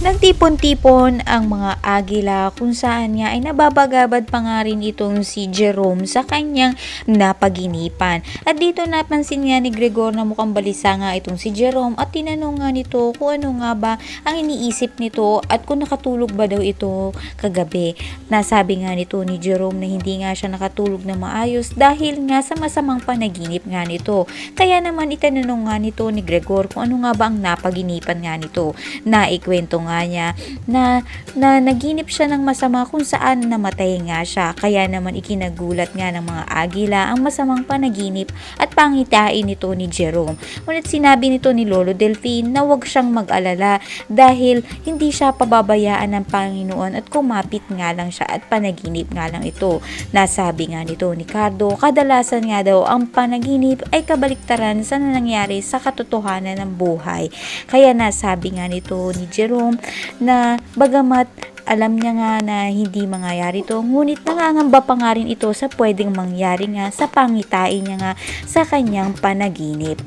Nagtipon-tipon ang mga agila kung saan nga ay nababagabad pa nga rin itong si Jerome sa kanyang napaginipan. At dito napansin nga ni Gregor na mukhang balisa nga itong si Jerome at tinanong nga nito kung ano nga ba ang iniisip nito at kung nakatulog ba daw ito kagabi. Nasabi nga nito ni Jerome na hindi nga siya nakatulog na maayos dahil nga sa masamang panaginip nga nito. Kaya naman itanong nga nito ni Gregor kung ano nga ba ang napaginipan nga nito. Naikwento nga niya na, na naginip siya ng masama kung saan namatay nga siya. Kaya naman ikinagulat nga ng mga agila ang masamang panaginip at pangitain nito ni Jerome. Ngunit sinabi nito ni Lolo Delphine na huwag siyang mag-alala dahil hindi siya pababayaan ng Panginoon at kumapit nga lang siya at panaginip nga lang ito. Nasabi nga nito ni Cardo, kadalasan nga daw ang panaginip ay kabaliktaran sa nangyari sa katotohanan ng buhay. Kaya nasabi nga nito ni Jerome na bagamat alam niya nga na hindi mangyayari to, ngunit nangangamba pa nga rin ito sa pwedeng mangyari nga sa pangitain niya nga sa kanyang panaginip.